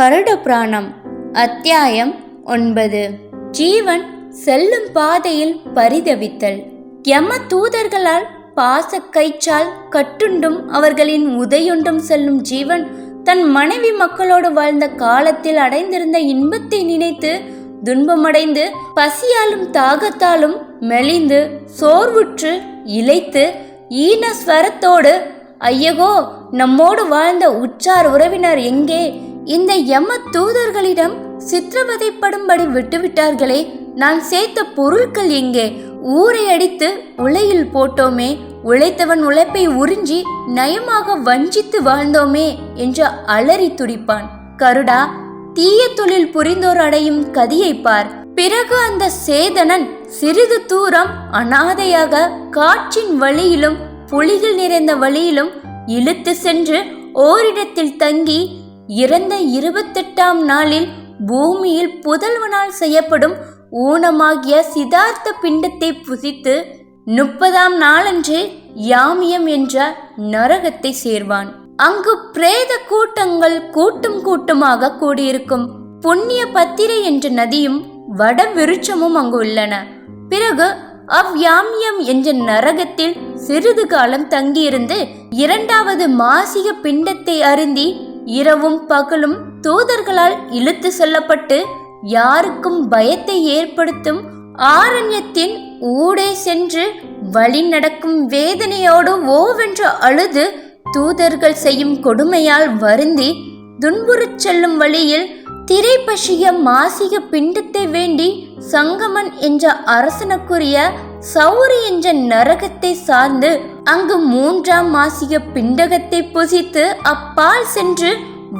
கருட புராணம் அத்தியாயம் ஒன்பது. ஜீவன் செல்லும் பாதையில் பரிதவித்தல். யம தூதர்களால் பாச கைச்சால் கட்டுண்டும் அவர்களின் உதையுண்டும் செல்லும் ஜீவன் தன் மனைவி மக்களோடு வாழ்ந்த காலத்தில் அடைந்திருந்த இன்பத்தை நினைத்து துன்பமடைந்து பசியாலும் தாகத்தாலும் மெலிந்து சோர்வுற்று இழைத்து ஈன ஸ்வரத்தோடு ஐயகோ நம்மோடு வாழ்ந்த உற்றார் உறவினர் எங்கே? இந்த யம தூதர்களிடம் சித்திரவதைப்படும்படி விட்டுவிட்டார்களே நான் சேர்த்த பொருட்கள் எங்கே? ஊரை அடித்து உலையில் போட்டோமே உழைத்தவன் உழைப்பை உறிஞ்சி நயமாக வஞ்சித்து வாழ்ந்தோமே என்று அலறி துடிப்பான். கருடா தீய தொழில் புரிந்தோர் அடையும் கதியை பார். பிறகு அந்த சேதனன் சிறிது தூரம் அனாதையாக காற்றின் வழியிலும் புலிகள் நிறைந்த வழியிலும் இழுத்து சென்று ஓரிடத்தில் தங்கி இறந்த இருபத்தெட்டாம் நாளில் பூமியில் புதல்வனால் செய்யப்படும் ஊனமாகிய சிதார்த்த பிண்டத்தை புசித்து முப்பதாம் நாளன்று யாமியம் என்ற நரகத்தை சேர்வான். அங்கு பிரேத கூட்டங்கள் கூட்டம் கூட்டமாக கூடியிருக்கும். புண்ணிய பத்திரை என்ற நதியும் வட விருட்சமும் அங்கு உள்ளன. பிறகு அவ்யாமியம் என்ற நரகத்தில் சிறிது காலம் தங்கியிருந்து இரண்டாவது மாசிக பிண்டத்தை அருந்தி இரவும் பகலும் தூதர்களால் இழுத்து செல்லப்பட்டு யாருக்கும் பயத்தை ஏற்படுத்தும் ஆரண்யத்தின் ஊடே சென்று வழி நடக்கும் வேதனையோடு ஓவென்று அழுது தூதர்கள் செய்யும் கொடுமையால் வருந்தி துன்புறச் செல்லும் வழியில் திரைப்பசிய மாசிக பிண்டத்தை வேண்டி சங்கமன் என்ற அரசனுக்குரிய சௌரி என்ற நரகத்தை சார்ந்து அங்கு மூன்றாம் மாசிக பிண்டகத்தை புசித்து அப்பால் சென்று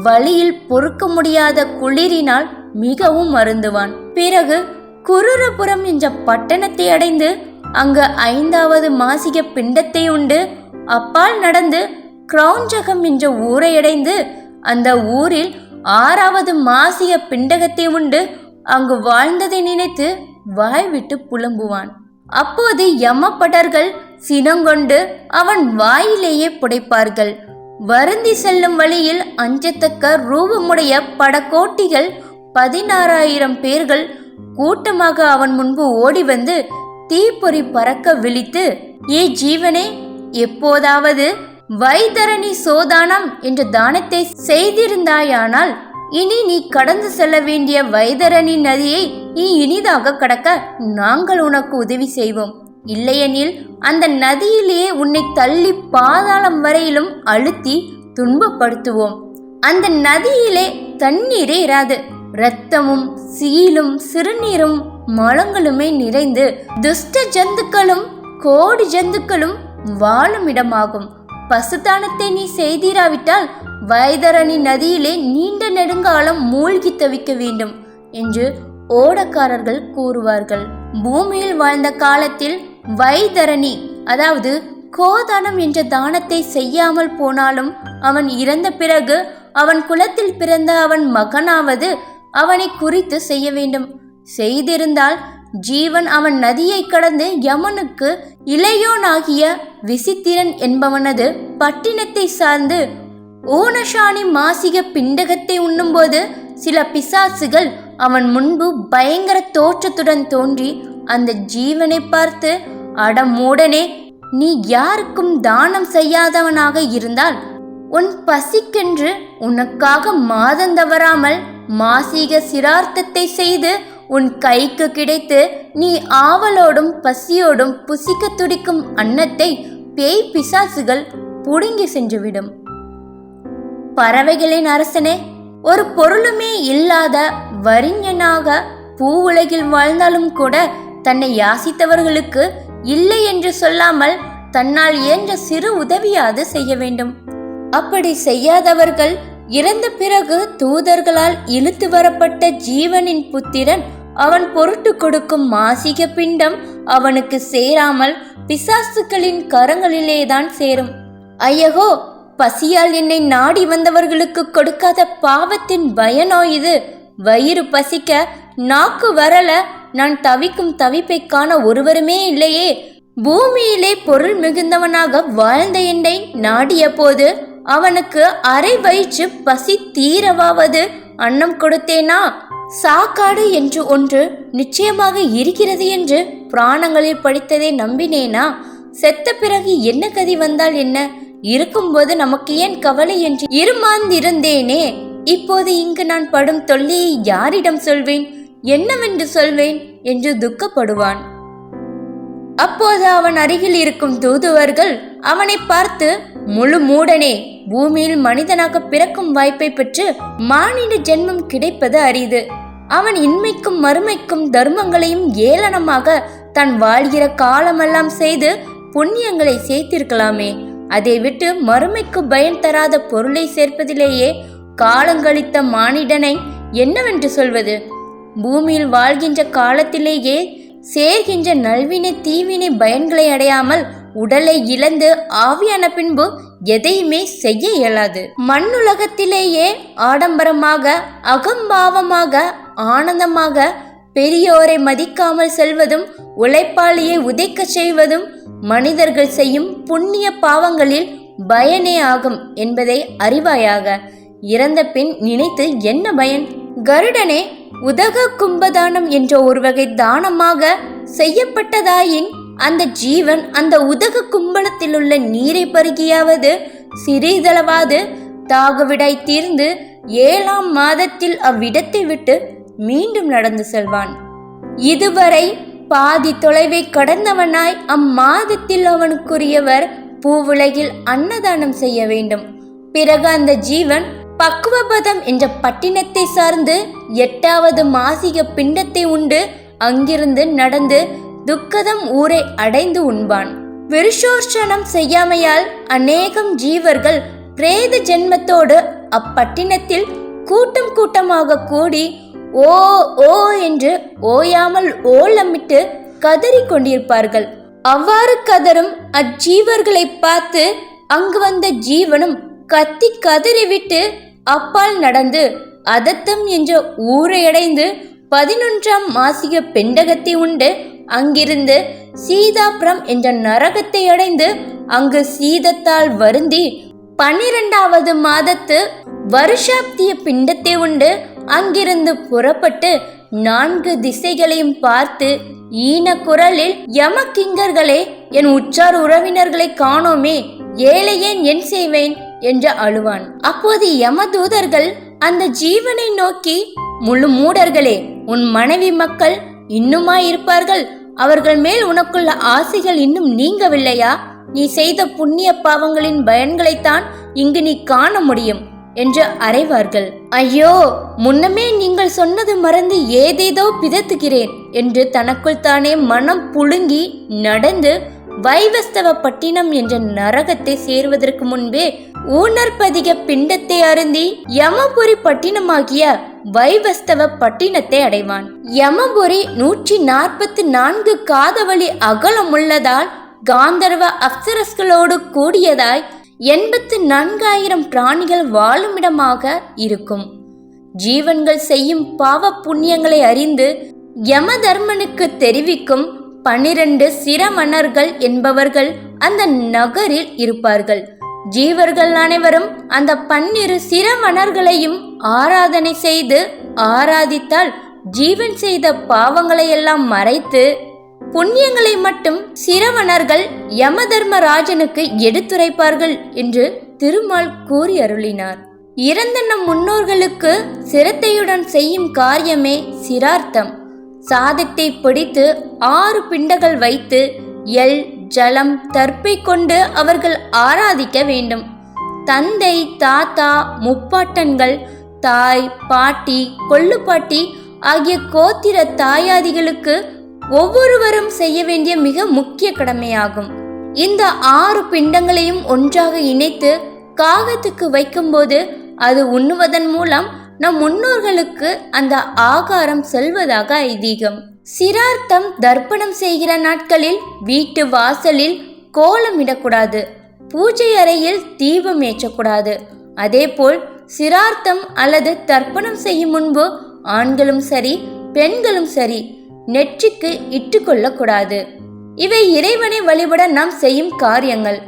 வழியில் பொறுக்க முடியாத குளிரினால் மிகவும் மருந்துவான் பிறகு குருரபுரம் என்ற பட்டணத்தை அடைந்து அங்கு ஐந்தாவது மாசிக பிண்டத்தை உண்டு. அப்பால் நடந்து கிரௌஞ்சகம் என்ற ஊரை அடைந்து அந்த ஊரில் ஆறாவது மாசிய பிண்டகத்தை உண்டு. அங்கு வாழ்ந்ததை நினைத்து வாய் விட்டு புலம்புவான். அப்போது யமப்படர்கள் சினங்கொண்டு அவன் வாயிலேயே புடைப்பார்கள். வருந்தி செல்லும் வழியில் அஞ்சத்தக்க ரூபமுடைய படக்கோட்டிகள் பதினாறாயிரம் பேர்கள் கூட்டமாக அவன் முன்பு ஓடி வந்து தீப்பொறி பறக்க விழித்து ஏ ஜீவனே எப்போதாவது வைதரணி சோதானம் என்ற தானத்தை செய்திருந்தாயானால் இனி நீ கடந்து செல்ல வேண்டிய வைதரணி நதியை நீ இனிதாக கடக்க நாங்கள் உனக்கு உதவி செய்வோம். இல்லையெனில் அந்த நதியிலேயே உன்னை தள்ளி பாதாளம் வரையிலும் அழுத்தி துன்பப்படுத்துவோம். அந்த நதியிலே தண்ணீரே இராது. இரத்தமும் சீலும் சிறுநீரும் மலங்களுமே நிறைந்து துஷ்ட ஜந்துக்களும் கோடி ஜந்துக்களும் வாழும் இடமாகும். பசுதானத்தை நீ செய்திராவிட்டால் வைதரணி நதியிலே நீண்ட நெடுங்காலம் மூழ்கி தவிக்க வேண்டும் என்று ஓடக்காரர்கள் கூறுவார்கள். பூமியில் வாழ்ந்த காலத்தில் வைதரணி அதாவது கோதானம் என்ற தானத்தை செய்யாமல் போனாலும் அவன் இறந்த பிறகு அவன் குலத்தில் பிறந்த அவன் மகனாவது அவனை குறித்து செய்ய வேண்டும். செய்திருந்தால் ஜீவன் அவன் நதியை கடந்து யமனுக்கு இளையோனாகிய விசித்திரன் என்பவனது பட்டினத்தை சார்ந்து ஊனஷானி மாசிக பிண்டகத்தை உண்ணும்போது சில பிசாசுகள் அவன் முன்பு பயங்கர தோற்றத்துடன் தோன்றி அந்த ஜீவனை பார்த்து அடமூடனே நீ யாருக்கும் தானம் செய்யாதவனாக இருந்தால் உன் பசிக்கென்று உனக்காக மாதம் தவறாமல் மாசிக சிரார்த்தத்தை செய்து உன் கைக்கு கிடைத்து நீ ஆவலோடும் பசியோடும் புசிக்க துடிக்கும் அன்னத்தை பேய் பிசாசுகள் புடுங்கி சென்றுவிடும். பறவைகளின் அரசனே ஒரு பொருளுமே இல்லாத வரிஞனாக உலகில் வாழ்ந்தாலும் கூட தன்னை யாசித்தவர்களுக்கு இல்லை என்று சொல்லாமல் தன்னால் இயன்ற சிறு உதவியாவது செய்ய வேண்டும். அப்படி செய்யாதவர்கள் இறந்த பிறகு தூதர்களால் இழுத்து வரப்பட்ட ஜீவனின் புத்திரன் அவன் பொருட்டு கொடுக்கும் மாசிக பிண்டம் அவனுக்கு சேராமல் பிசாசுக்களின் கரங்களிலேதான் சேரும். ஐயகோ பசியால் என்னை நாடி வந்தவர்களுக்கு கொடுக்காத பாவத்தின் பயனோ இது? வயிறு பசிக்க நாக்கு வரல நான் தவிக்கும் தவிப்பை காண ஒருவருமே இல்லையே. பூமியிலே பொருள் மிகுந்தவனாக வாழ்ந்த என்னை நாடிய போது அவனுக்கு அரை வயிற்று பசி தீரவாவது அன்னம் கொடுத்தேனா? சாக்காடு என்று ஒன்று நிச்சயமாக இருக்கிறது என்று புராணங்களில் படித்ததை நம்பினேனா? செத்த பிறகு என்ன கதி வந்தால் என்ன? இருக்கும்போது நமக்கு ஏன் கவலை என்று இருமாந்திருந்தேனே? இப்போது இங்கு நான் படும் தொல்லையை யாரிடம் சொல்வேன்? என்னவென்று சொல்வேன்? என்று துக்கப்படுவான். அப்போது அவன் அருகில் இருக்கும் தூதுவர்கள் அவனை பார்த்து முழு மூடனே பூமியில் மனிதனாக பிறக்கும் வாய்ப்பை பெற்று மானிட ஜென்மம் கிடைப்பது அரிது. அவன் இன்மைக்கும் மறுமைக்கும் தர்மங்களையும் ஏளனமாக தான் வாழ்கிற காலமெல்லாம் செய்து புண்ணியங்களை சேர்த்திருக்கலாமே. அதை விட்டு மறுமைக்கு பயன் தராத பொருளை சேர்ப்பதிலேயே காலங்கழித்த மானிடனை என்னவென்று சொல்வது? பூமியில் வாழ்கின்ற காலத்திலேயே சேர்கின்ற நல்வினை தீவினை பயன்களை அடையாமல் உடலை இழந்து ஆவியான பின்பு எதையுமே செய்ய இயலாது. மண்ணுலகத்திலேயே ஆடம்பரமாக அகம்பாவமாக ஆனந்தமாக பெரியோரை மதிக்காமல் செல்வதும் உழைப்பாளியை உதைக்கச் செய்வதும் மனிதர்கள் செய்யும் புண்ணிய பாவங்களில் பயனே ஆகும் என்பதை அறிவாயாக. இறந்த பின் நினைத்து என்ன பயன்? கருடனே உதக கும்பதானம் என்ற ஒரு வகை தானமாக செய்யப்பட்டதாயின் அந்த ஜீவன் அந்த உதக கும்பலத்தில் உள்ள நீரை பருகியாவது சிறிதளவாது தாகுவிடாய் தீர்ந்து ஏழாம் மாதத்தில் அவ்விடத்தை விட்டு மீண்டும் நடந்து செல்வான். இதுவரை பாதி தொலைவை கடந்தவனாய் அம்மாதத்தில் அவனுக்குரியவர் பூவுலகில் அன்னதானம் செய்ய வேண்டும். பிறகு அந்த ஜீவன் பக்குவபதம் என்ற பட்டினத்தை சார்ந்து எட்டாவது மாசிக பிண்டத்தை உண்டு அங்கிருந்து நடந்து துக்கதம் ஊரை அடைந்து உண்பான். விருஷோர்ஷனம் செய்யாமையால் அநேகம் ஜீவர்கள் பிரேத ஜென்மத்தோடு அப்பட்டினத்தில் கூட்டம் கூட்டமாக கூடி ஓ ஓ என்று ஓயாமல் ஓலமிட்டு கதறிக் கொண்டிருப்பார்கள். அவ்வாறு கதரும் அஜீவர்களை பார்த்து அங்கு வந்த ஜீவனும் கத்தி கதறிவிட்டு அப்பால் நடந்து அதத்தம் என்ற ஊரை அடைந்து பதினொன்றாம் மாசிக பெண்டகத்தை உண்டு அங்கிருந்து சீதாபுரம் என்ற நரகத்தை அடைந்து அங்கு சீதத்தால் வருந்தி பன்னிரண்டாவது மாதத்து வருஷாப்திய பிண்டத்தை உண்டு அங்கிருந்து புறப்பட்டு நான்கு திசைகளையும் பார்த்து ஈன குரலில் யமக்கிங்கர்களே என் உற்றார் உறவினர்களை காணோமே ஏழையேன் என் செய்வேன்? என்று அழுவான். அப்போது யமதூதர்கள் அந்த ஜீவனை நோக்கி முழு மூடர்களே உன் மனைவி மக்கள் இன்னுமா இருப்பார்கள் அவர்கள் மேல் உனக்குள்ள ஆசைகள் இன்னும் நீங்கவில்லையா? நீ செய்த புண்ணிய பாவங்களின் பயன்களைத்தான் இங்கு நீ காண முடியும். என்று அறைவார்கள். ஐயோ முன்னமே நீங்கள் சொன்னது மறந்து ஏதேதோ பிதத்துகிறேன் என்று தனக்குள் தானே மனம் புழுங்கி நடந்து வைவஸ்தவ பட்டினம் என்ற நரகத்தை சேர்வதற்கு முன்பே ஊனற்பதிக பிண்டத்தை அருந்தி யமபுரி பட்டினமாகிய வைவஸ்தவ பட்டினத்தை அடைவான். யமபுரி நூற்றி நாற்பத்தி நான்கு காதவழி அகலமுள்ளதால் காந்தர்வ அப்சரஸ்களோடு கூடியதாய் எண்பத்து நான்காயிரம் பிராணிகள் வாழுமிடமாக இருக்கும். ஜீவன்கள் செய்யும் பாவ புண்ணியங்களை அறிந்து யமதர்மனுக்கு தெரிவிக்கும் பனிரெண்டு சிரமணர்கள் என்பவர்கள் அந்த நகரில் இருப்பார்கள். ஜீவர்கள் அனைவரும் அந்த பன்னிரு சிரமணர்களையும் ஆராதனை செய்து ஆராதித்தால் ஜீவன் செய்த பாவங்களை எல்லாம் மறைத்து புண்ணியங்களை மட்டும் சிரவணர்கள் யமதர்மராஜனுக்கு எடுத்துரைப்பார்கள் என்று திருமால் கூறி அருளினார் இறந்த நம் முன்னோர்களுக்கு சிரத்தையுடன் செய்யும் காரியமே சிரார்த்தம். சாதத்தை பிடித்து ஆறு பிண்டங்கள் வைத்து எல் ஜலம் தற்பை கொண்டு அவர்கள் ஆராதிக்க வேண்டும். தந்தை தாத்தா முப்பாட்டன்கள் தாய் பாட்டி கொள்ளுப்பாட்டி ஆகிய கோத்திர தாயாதிகளுக்கு ஒவ்வொருவரும் செய்ய வேண்டிய மிக முக்கிய கடமையாகும். இந்த ஆறு பிண்டங்களையும் ஒன்றாக இணைத்து காகத்துக்கு வைக்கும்போது அது உண்ணுவதன் மூலம் நம் முன்னோர்களுக்கு அந்த ஆகாரம் செல்வதாக ஐதீகம். சிரார்த்தம் தர்ப்பணம் செய்கிற நாட்களில் வீட்டு வாசலில் கோலமிடக்கூடாது பூஜை அறையில் தீபம் ஏற்றக்கூடாது. அதேபோல் சிரார்த்தம் அல்லது தர்ப்பணம் செய்யும் முன்பு ஆண்களும் சரி பெண்களும் சரி நெற்றிக்கு இட்டுக்கொள்ளக்கூடாது. இவை இறைவனை வழிபட நாம் செய்யும் காரியங்கள்.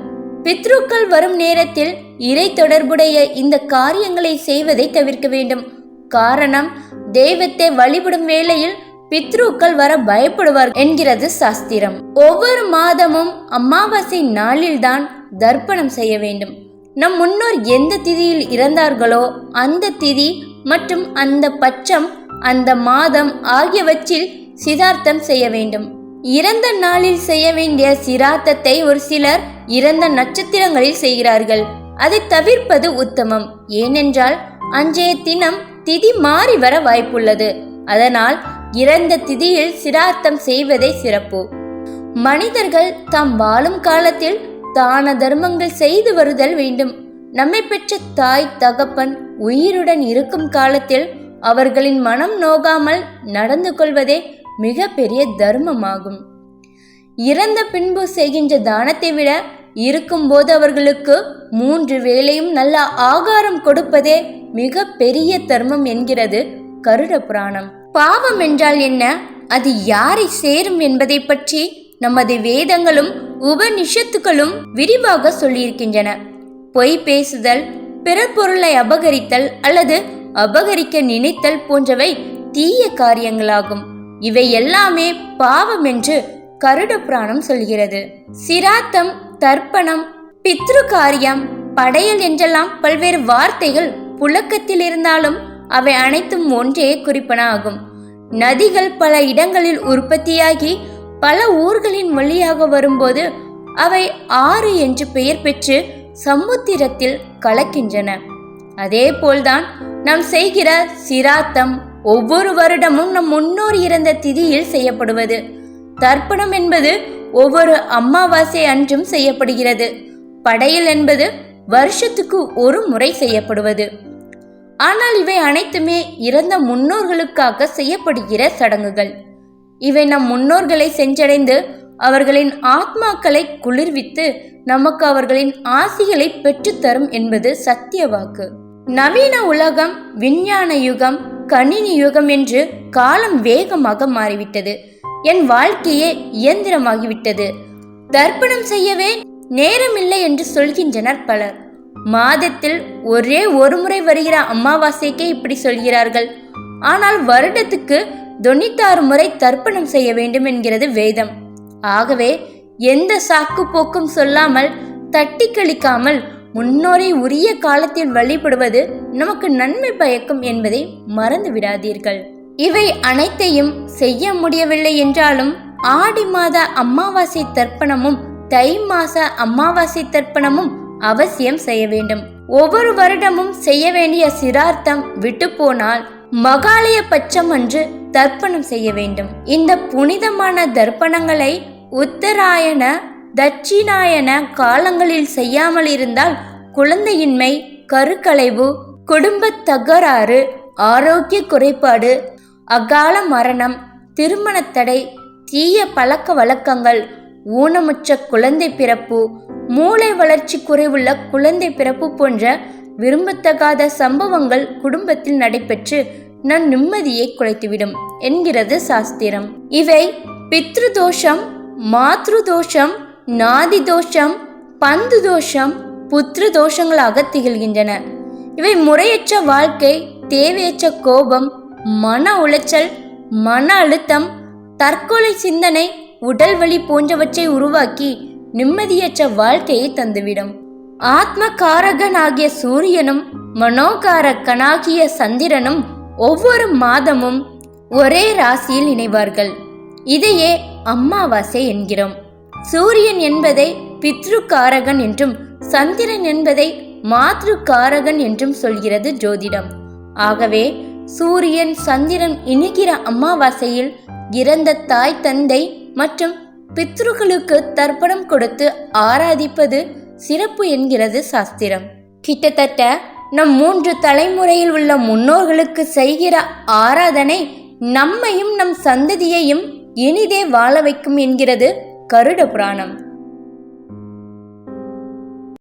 பித்ருக்கள் வரும் நேரத்தில் இறை தொடர்புடைய இந்த காரியங்களை செய்வதை தவிர்க்க வேண்டும். காரணம் தெய்வத்தை வழிபடும் வேளையில் பித்ருக்கள் வர பயப்படுவார் என்கிறது சாஸ்திரம். ஒவ்வொரு மாதமும் அமாவாசை நாளில்தான் தர்ப்பணம் செய்ய வேண்டும். நம் முன்னோர் எந்த திதியில் இறந்தார்களோ அந்த திதி மற்றும் அந்த பட்சம் அந்த மாதம் ஆகியவற்றில் சிதார்த்தம் செய்ய வேண்டும். இறந்த நாளில் செய்ய வேண்டிய சிராத்தத்தை ஒரு சிலர் இறந்த நட்சத்திரங்களில் செய்கிறார்கள். அதை தவிர்ப்பது உத்தமம். ஏனென்றால் அன்றைய தினம் திதி மாறி வர வாய்ப்புள்ளது. அதனால் இறந்த திதியில் சிரார்த்தம் செய்வதே சிறப்பு. மனிதர்கள் தாம் வாழும் காலத்தில் தான தர்மங்கள் செய்து வருதல் வேண்டும். நம்மை பெற்ற தாய் தகப்பன் உயிருடன் இருக்கும் காலத்தில் அவர்களின் மனம் நோகாமல் நடந்து கொள்வதே மிகப்பெரிய தர்மமாகும். இறந்த பின்பு செய்கின்ற தானத்தை விட இருக்கும்போது அவர்களுக்கு மூன்று வேளையும் நல்ல ஆகாரம் கொடுப்பதே மிக பெரிய தர்மம் என்கிறது கருட புராணம். பாவம் என்றால் என்ன? அது யாரை சேரும் என்பதை பற்றி நமது வேதங்களும் உபனிஷத்துகளும் விரிவாக சொல்லியிருக்கின்றன. பொய் பேசுதல் பிற பொருளை அபகரித்தல் அல்லது அபகரிக்க நினைத்தல் போன்றவை தீய காரியங்களாகும். இவை எல்லாமே பாவம் என்று கருட புராணம் சொல்கிறது. சிராத்தம் தர்ப்பணம் பித்ரு காரியம் படையல் என்றெல்லாம் பல்வேறு வார்த்தைகள் புழக்கத்தில் இருந்தாலும் அவை அனைத்தும் ஒன்றே குறிப்பன ஆகும் நதிகள் பல இடங்களில் உற்பத்தியாகி பல ஊர்களின் வழியாக வரும்போது அவை ஆறு என்று பெயர் பெற்று சமுத்திரத்தில் கலக்கின்றன. அதே போல்தான் நாம் செய்கிற சிராத்தம் ஒவ்வொரு வருடமும் நம் முன்னோர் இறந்த திதியில் செய்யப்படுவது. தர்ப்பணம் என்பது ஒவ்வொரு அமாவாசை அன்றும் செய்யப்படுகிறது. படையல் என்பது வருஷத்துக்கு ஒரு முறை செய்யப்படுவது. ஆனால் இவை அனைத்துமே இறந்த முன்னோர்களுக்காக செய்யப்படுகிற சடங்குகள். இவை நம் முன்னோர்களை சென்றடைந்து அவர்களின் ஆத்மாக்களை குளிர்வித்து நமக்கு அவர்களின் ஆசிகளை பெற்றுத்தரும் என்பது சத்திய வாக்கு. நவீன உலகம் விஞ்ஞான யுகம் கணினி யுகம் என்று காலம் வேகமாக மாறிவிட்டது. என் வாழ்க்கையே இயந்திரமாகிவிட்டது. தர்ப்பணம் செய்யவே நேரமில்லை என்று சொல்கின்றனர் பலர். மாதத்தில் ஒரே ஒரு முறை வருகிற அமாவாசைக்கே இப்படி சொல்கிறார்கள். ஆனால் வருடத்துக்கு தொண்ணூத்தாறு முறை தர்ப்பணம் செய்ய வேண்டும் என்கிறது வேதம். ஆகவே எந்த சாக்கு போக்கும் சொல்லாமல் தட்டி கழிக்காமல் முன்னோரை உரிய காலத்தில் வழிபடுவது நமக்கு நன்மை பயக்கும் என்பதை மறந்து விடாதீர்கள் இவை அனைத்தையும் செய்ய முடியவில்லை என்றாலும் ஆடி மாத அமாவாசை தர்ப்பணமும் தை மாச அமாவாசை தர்ப்பணமும் அவசியம் செய்ய வேண்டும். ஒவ்வொரு வருடமும் செய்ய வேண்டிய சிரார்த்தம் விட்டு போனால் மகாலய பட்சம் அன்று தர்ப்பணம் செய்ய வேண்டும். இந்த புனிதமான தர்ப்பணங்களை உத்தராயண தட்சிணாயன காலங்களில் செய்யாமல் இருந்தால் குழந்தையின்மை கருக்கலைவு குடும்ப தகராறு ஆரோக்கிய குறைபாடு அகால மரணம் திருமணத்தடை தீய பழக்க வழக்கங்கள் ஊனமுற்ற குழந்தை பிறப்பு மூளை வளர்ச்சி குறைவுள்ள குழந்தை பிறப்பு போன்ற விரும்பத்தகாத சம்பவங்கள் குடும்பத்தில் நடைபெற்று நன் நிம்மதியை குலைத்துவிடும் என்கிறது சாஸ்திரம். இவை பித்ரு தோஷம் தோஷம் நாதி தோஷம் பந்து தோஷம் புத்திர தோஷங்களாக திகழ்கின்றன. இவை முறையற்ற வாழ்க்கை தேவையற்ற கோபம் மன உளைச்சல் மன அழுத்தம் தற்கொலை சிந்தனை உடல் வலி போன்றவற்றை உருவாக்கி நிம்மதியற்ற வாழ்க்கையை தந்துவிடும். ஆத்ம காரகன் சூரியனும் மனோகாரகனாகிய சந்திரனும் ஒவ்வொரு மாதமும் ஒரே ராசியில் இணைவார்கள். இதையே அம்மாவாசை என்கிறோம். சூரியன் என்பதை பித்ருக்காரகன் என்றும் சந்திரன் என்பதை மாத்ருக்காரகன் என்றும் சொல்கிறது ஜோதிடம். ஆகவே சூரியன் சந்திரன் இணைகிற அமாவாசையில் இறந்த தாய் தந்தை மற்றும் பித்ருகளுக்கு தர்ப்பணம் கொடுத்து ஆராதிப்பது சிறப்பு என்கிறது சாஸ்திரம். கிட்டத்தட்ட நம் மூன்று தலைமுறையில் உள்ள முன்னோர்களுக்கு செய்கிற ஆராதனை நம்மையும் நம் சந்ததியையும் இனிதே வாழ வைக்கும் என்கிறது கருட புராணம்.